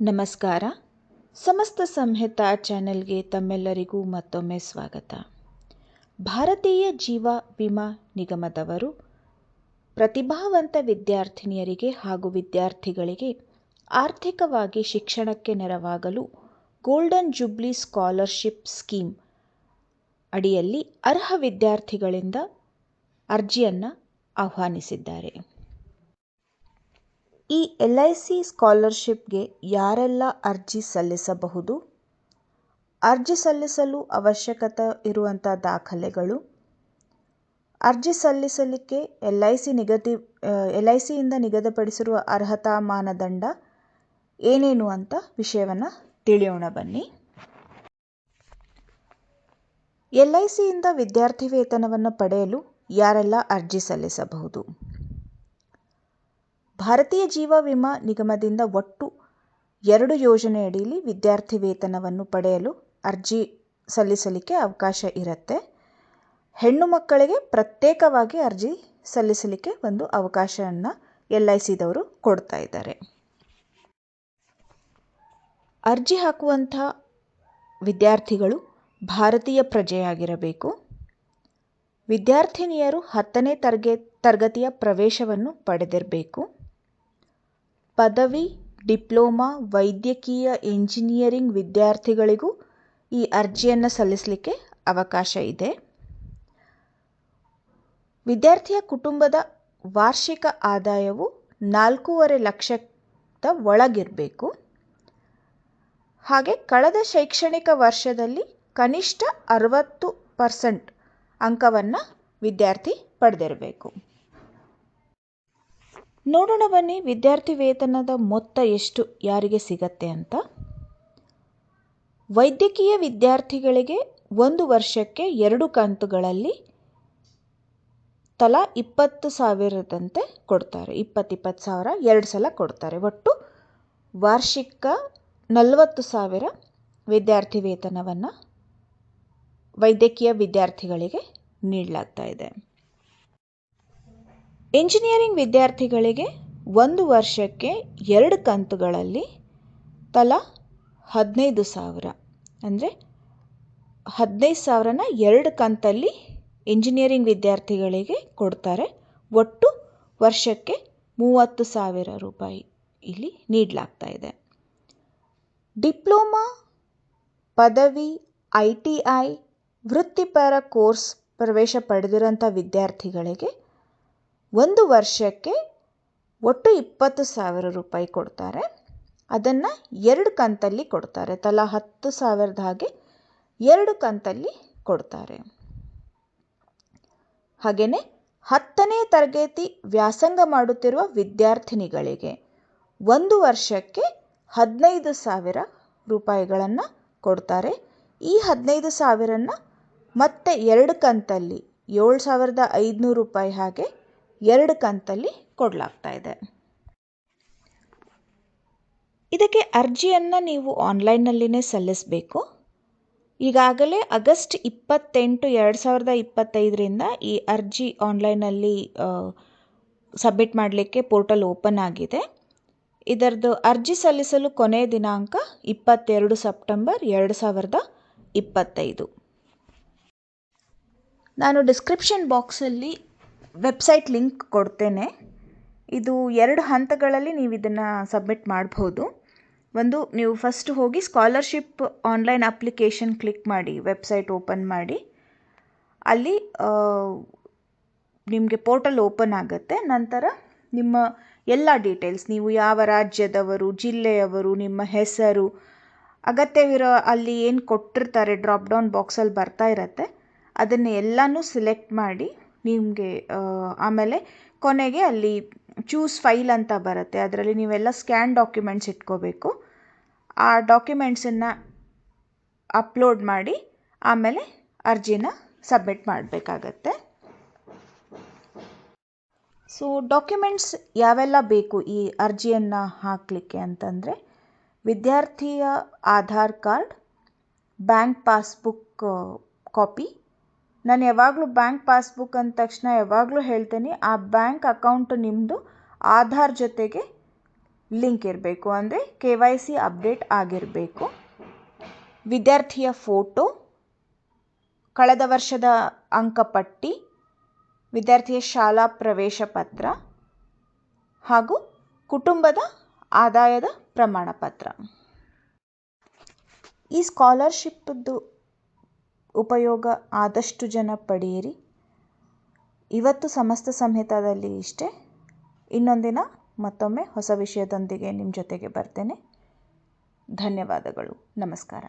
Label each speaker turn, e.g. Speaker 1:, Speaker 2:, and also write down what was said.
Speaker 1: ನಮಸ್ಕಾರ. ಸಮಸ್ತ ಸಂಹಿತ ಚಾನೆಲ್ಗೆ ತಮ್ಮೆಲ್ಲರಿಗೂ ಮತ್ತೊಮ್ಮೆ ಸ್ವಾಗತ. ಭಾರತೀಯ ಜೀವ ವಿಮಾ ನಿಗಮದವರು ಪ್ರತಿಭಾವಂತ ವಿದ್ಯಾರ್ಥಿನಿಯರಿಗೆ ಹಾಗೂ ವಿದ್ಯಾರ್ಥಿಗಳಿಗೆ ಆರ್ಥಿಕವಾಗಿ ಶಿಕ್ಷಣಕ್ಕೆ ನೆರವಾಗಲು ಗೋಲ್ಡನ್ ಜುಬ್ಲಿ ಸ್ಕಾಲರ್ಶಿಪ್ ಸ್ಕೀಮ್ ಅಡಿಯಲ್ಲಿ ಅರ್ಹ ವಿದ್ಯಾರ್ಥಿಗಳಿಂದ ಅರ್ಜಿಯನ್ನು ಆಹ್ವಾನಿಸಿದ್ದಾರೆ. ಈ ಎಲ್ ಐ ಸಿ ಸ್ಕಾಲರ್ಶಿಪ್ಗೆ ಯಾರೆಲ್ಲ ಅರ್ಜಿ ಸಲ್ಲಿಸಬಹುದು? ಅರ್ಜಿ ಸಲ್ಲಿಸಲು ಅವಶ್ಯಕತೆ ಇರುವಂಥ ದಾಖಲೆಗಳು? ಅರ್ಜಿ ಸಲ್ಲಿಸಲಿಕ್ಕೆ ಎಲ್ ಐ ಸಿ ನಿಗದಿ ಎಲ್ ಐ ಸಿಯಿಂದ ನಿಗದಿಪಡಿಸಿರುವ ಅರ್ಹತಾ ಮಾನದಂಡ ಏನೇನು ಅಂತ ವಿಷಯವನ್ನು ತಿಳಿಯೋಣ ಬನ್ನಿ. ಎಲ್ ಐ ಸಿಯಿಂದ ವಿದ್ಯಾರ್ಥಿ ವೇತನವನ್ನು ಪಡೆಯಲು ಯಾರೆಲ್ಲ ಅರ್ಜಿ ಸಲ್ಲಿಸಬಹುದು? ಭಾರತೀಯ ಜೀವ ವಿಮಾ ನಿಗಮದಿಂದ ಒಟ್ಟು ಎರಡು ಯೋಜನೆಯಡಿಯಲ್ಲಿ ವಿದ್ಯಾರ್ಥಿ ವೇತನವನ್ನು ಪಡೆಯಲು ಅರ್ಜಿ ಸಲ್ಲಿಸಲಿಕ್ಕೆ ಅವಕಾಶ ಇರುತ್ತೆ. ಹೆಣ್ಣು ಮಕ್ಕಳಿಗೆ ಪ್ರತ್ಯೇಕವಾಗಿ ಅರ್ಜಿ ಸಲ್ಲಿಸಲಿಕ್ಕೆ ಒಂದು ಅವಕಾಶವನ್ನು ಎಲ್ ಐ ಸಿದವರು ಕೊಡ್ತಾ ಇದ್ದಾರೆ. ಅರ್ಜಿ ಹಾಕುವಂಥ ವಿದ್ಯಾರ್ಥಿಗಳು ಭಾರತೀಯ ಪ್ರಜೆಯಾಗಿರಬೇಕು. ವಿದ್ಯಾರ್ಥಿನಿಯರು ಹತ್ತನೇ ತರಗೆ, ತರಗತಿಯ ಪ್ರವೇಶವನ್ನು ಪಡೆದಿರಬೇಕು. ಪದವಿ, ಡಿಪ್ಲೊಮಾ, ವೈದ್ಯಕೀಯ ಇಂಜಿನಿಯರಿಂಗ್ ವಿದ್ಯಾರ್ಥಿಗಳಿಗೂ ಈ ಅರ್ಜಿಯನ್ನು ಸಲ್ಲಿಸಲಿಕ್ಕೆ ಅವಕಾಶ ಇದೆ. ವಿದ್ಯಾರ್ಥಿಯ ಕುಟುಂಬದ ವಾರ್ಷಿಕ ಆದಾಯವು ನಾಲ್ಕೂವರೆ ಲಕ್ಷದ ಒಳಗಿರಬೇಕು. ಹಾಗೆ ಕಳೆದ ಶೈಕ್ಷಣಿಕ ವರ್ಷದಲ್ಲಿ ಕನಿಷ್ಠ ಅರವತ್ತು ಪರ್ಸೆಂಟ್ ಅಂಕವನ್ನು ವಿದ್ಯಾರ್ಥಿ ಪಡೆದಿರಬೇಕು. ನೋಡೋಣ ಬನ್ನಿ ವಿದ್ಯಾರ್ಥಿ ವೇತನದ ಮೊತ್ತ ಎಷ್ಟು, ಯಾರಿಗೆ ಸಿಗತ್ತೆ ಅಂತ. ವೈದ್ಯಕೀಯ ವಿದ್ಯಾರ್ಥಿಗಳಿಗೆ ಒಂದು ವರ್ಷಕ್ಕೆ ಎರಡು ಕಂತುಗಳಲ್ಲಿ ತಲಾ ಇಪ್ಪತ್ತು ಸಾವಿರದಂತೆ ಕೊಡ್ತಾರೆ. ಇಪ್ಪತ್ತಿಪ್ಪತ್ತು ಸಾವಿರ ಎರಡು ಸಲ ಕೊಡ್ತಾರೆ. ಒಟ್ಟು ವಾರ್ಷಿಕ ನಲವತ್ತು ಸಾವಿರ ವಿದ್ಯಾರ್ಥಿ ವೇತನವನ್ನು ವೈದ್ಯಕೀಯ ವಿದ್ಯಾರ್ಥಿಗಳಿಗೆ ನೀಡಲಾಗ್ತಾ ಇದೆ. ಇಂಜಿನಿಯರಿಂಗ್ ವಿದ್ಯಾರ್ಥಿಗಳಿಗೆ ಒಂದು ವರ್ಷಕ್ಕೆ ಎರಡು ಕಂತುಗಳಲ್ಲಿ ತಲಾ ಹದಿನೈದು ಸಾವಿರ. ಅಂದರೆ ಹದಿನೈದು ಸಾವಿರನ ಎರಡು ಕಂತಲ್ಲಿ ಇಂಜಿನಿಯರಿಂಗ್ ವಿದ್ಯಾರ್ಥಿಗಳಿಗೆ ಕೊಡ್ತಾರೆ. ಒಟ್ಟು ವರ್ಷಕ್ಕೆ ಮೂವತ್ತು ಸಾವಿರ ರೂಪಾಯಿ ಇಲ್ಲಿ ನೀಡಲಾಗ್ತಾ ಇದೆ. ಡಿಪ್ಲೊಮಾ, ಪದವಿ, ಐ ಟಿ ಐ ವೃತ್ತಿಪರ ಕೋರ್ಸ್ ಪ್ರವೇಶ ಪಡೆದಿರೋಂಥ ವಿದ್ಯಾರ್ಥಿಗಳಿಗೆ ಒಂದು ವರ್ಷಕ್ಕೆ ಒಟ್ಟು ಇಪ್ಪತ್ತು ಸಾವಿರ ರೂಪಾಯಿ ಕೊಡ್ತಾರೆ. ಅದನ್ನು ಎರಡು ಕಂತಲ್ಲಿ ಕೊಡ್ತಾರೆ. ತಲಾ ಹತ್ತು ಸಾವಿರದ ಹಾಗೆ ಎರಡು ಕಂತಲ್ಲಿ ಕೊಡ್ತಾರೆ. ಹಾಗೆಯೇ ಹತ್ತನೇ ತರಗತಿ ವ್ಯಾಸಂಗ ಮಾಡುತ್ತಿರುವ ವಿದ್ಯಾರ್ಥಿನಿಗಳಿಗೆ ಒಂದು ವರ್ಷಕ್ಕೆ ಹದಿನೈದು ಸಾವಿರ ರೂಪಾಯಿಗಳನ್ನು ಕೊಡ್ತಾರೆ. ಈ ಹದಿನೈದು ಸಾವಿರನ ಮತ್ತೆ ಎರಡು ಕಂತಲ್ಲಿ ಏಳು ಸಾವಿರದ ಐದುನೂರು ರೂಪಾಯಿ ಹಾಗೆ ಎರಡು ಕಂತಲ್ಲಿ ಕೊಡಲಾಗ್ತಾ ಇದೆ. ಇದಕ್ಕೆ ಅರ್ಜಿಯನ್ನು ನೀವು ಆನ್ಲೈನ್ನಲ್ಲಿನೇ ಸಲ್ಲಿಸಬೇಕು. ಈಗಾಗಲೇ ಆಗಸ್ಟ್ ಇಪ್ಪತ್ತೆಂಟು ಎರಡು ಸಾವಿರದ ಇಪ್ಪತ್ತೈದರಿಂದ ಈ ಅರ್ಜಿ ಆನ್ಲೈನಲ್ಲಿ ಸಬ್ಮಿಟ್ ಮಾಡಲಿಕ್ಕೆ ಪೋರ್ಟಲ್ ಓಪನ್ ಆಗಿದೆ. ಇದರದ್ದು ಅರ್ಜಿ ಸಲ್ಲಿಸಲು ಕೊನೆಯ ದಿನಾಂಕ ಇಪ್ಪತ್ತೆರಡು ಸೆಪ್ಟೆಂಬರ್ ಎರಡು ಸಾವಿರದ ಇಪ್ಪತ್ತೈದು. ನಾನು ಡಿಸ್ಕ್ರಿಪ್ಷನ್ ಬಾಕ್ಸಲ್ಲಿ ವೆಬ್ಸೈಟ್ ಲಿಂಕ್ ಕೊಡ್ತೇನೆ. ಇದು ಎರಡು ಹಂತಗಳಲ್ಲಿ ನೀವು ಇದನ್ನು ಸಬ್ಮಿಟ್ ಮಾಡ್ಬೋದು. ಒಂದು, ನೀವು ಫಸ್ಟ್ ಹೋಗಿ ಸ್ಕಾಲರ್ಶಿಪ್ ಆನ್ಲೈನ್ ಅಪ್ಲಿಕೇಶನ್ ಕ್ಲಿಕ್ ಮಾಡಿ, ವೆಬ್ಸೈಟ್ ಓಪನ್ ಮಾಡಿ. ಅಲ್ಲಿ ನಿಮಗೆ ಪೋರ್ಟಲ್ ಓಪನ್ ಆಗುತ್ತೆ. ನಂತರ ನಿಮ್ಮ ಎಲ್ಲ ಡೀಟೇಲ್ಸ್, ನೀವು ಯಾವ ರಾಜ್ಯದವರು, ಜಿಲ್ಲೆಯವರು, ನಿಮ್ಮ ಹೆಸರು, ಅಗತ್ಯವಿರೋ ಅಲ್ಲಿ ಏನು ಕೊಟ್ಟಿರ್ತಾರೆ, ಡ್ರಾಪ್ ಡೌನ್ ಬಾಕ್ಸಲ್ಲಿ ಬರ್ತಾ ಇರತ್ತೆ. ಅದನ್ನು ಎಲ್ಲನೂ ಸಿಲೆಕ್ಟ್ ಮಾಡಿ ನಿಮಗೆ ಆಮೇಲೆ ಕೊನೆಗೆ ಅಲ್ಲಿ ಚೂಸ್ ಫೈಲ್ ಅಂತ ಬರುತ್ತೆ. ಅದರಲ್ಲಿ ನೀವೆಲ್ಲ ಸ್ಕ್ಯಾನ್ ಡಾಕ್ಯುಮೆಂಟ್ಸ್ ಇಟ್ಕೋಬೇಕು. ಆ ಡಾಕ್ಯುಮೆಂಟ್ಸನ್ನು ಅಪ್ಲೋಡ್ ಮಾಡಿ, ಆಮೇಲೆ ಅರ್ಜಿನ ಸಬ್ಮಿಟ್ ಮಾಡಬೇಕಾಗತ್ತೆ. ಸೊ ಡಾಕ್ಯುಮೆಂಟ್ಸ್ ಯಾವೆಲ್ಲ ಬೇಕು ಈ ಅರ್ಜಿಯನ್ನು ಹಾಕಲಿಕ್ಕೆ ಅಂತಂದರೆ, ವಿದ್ಯಾರ್ಥಿಯ Aadhaar card, bank passbook copy ನಾನು ಯಾವಾಗಲೂ ಬ್ಯಾಂಕ್ ಪಾಸ್ಬುಕ್ ಅಂದ ತಕ್ಷಣ ಯಾವಾಗಲೂ ಹೇಳ್ತೀನಿ, ಆ ಬ್ಯಾಂಕ್ ಅಕೌಂಟ್ ನಿಮ್ಮದು ಆಧಾರ್ ಜೊತೆಗೆ ಲಿಂಕ್ ಇರಬೇಕು. ಅಂದರೆ ಕೆ ವೈ ಸಿ ಅಪ್ಡೇಟ್ ಆಗಿರಬೇಕು. ವಿದ್ಯಾರ್ಥಿಯ ಫೋಟೋ, ಕಳೆದ ವರ್ಷದ ಅಂಕಪಟ್ಟಿ ವಿದ್ಯಾರ್ಥಿಯ ಶಾಲಾ ಪ್ರವೇಶ ಪತ್ರ ಹಾಗೂ ಕುಟುಂಬದ ಆದಾಯದ ಪ್ರಮಾಣ ಪತ್ರ ಈ ಸ್ಕಾಲರ್ಶಿಪ್ಪದ್ದು ಉಪಯೋಗ ಆದಷ್ಟು ಜನ ಪಡೆಯಿರಿ. ಇವತ್ತು ಸಮಸ್ತ ಸಂಹಿತಾದಲ್ಲಿ ಇಷ್ಟೇ. ಇನ್ನೊಂದಿನ ಮತ್ತೊಮ್ಮೆ ಹೊಸ ವಿಷಯದೊಂದಿಗೆ ನಿಮ್ಮ ಜೊತೆಗೆ ಬರ್ತೇನೆ. ಧನ್ಯವಾದಗಳು. ನಮಸ್ಕಾರ.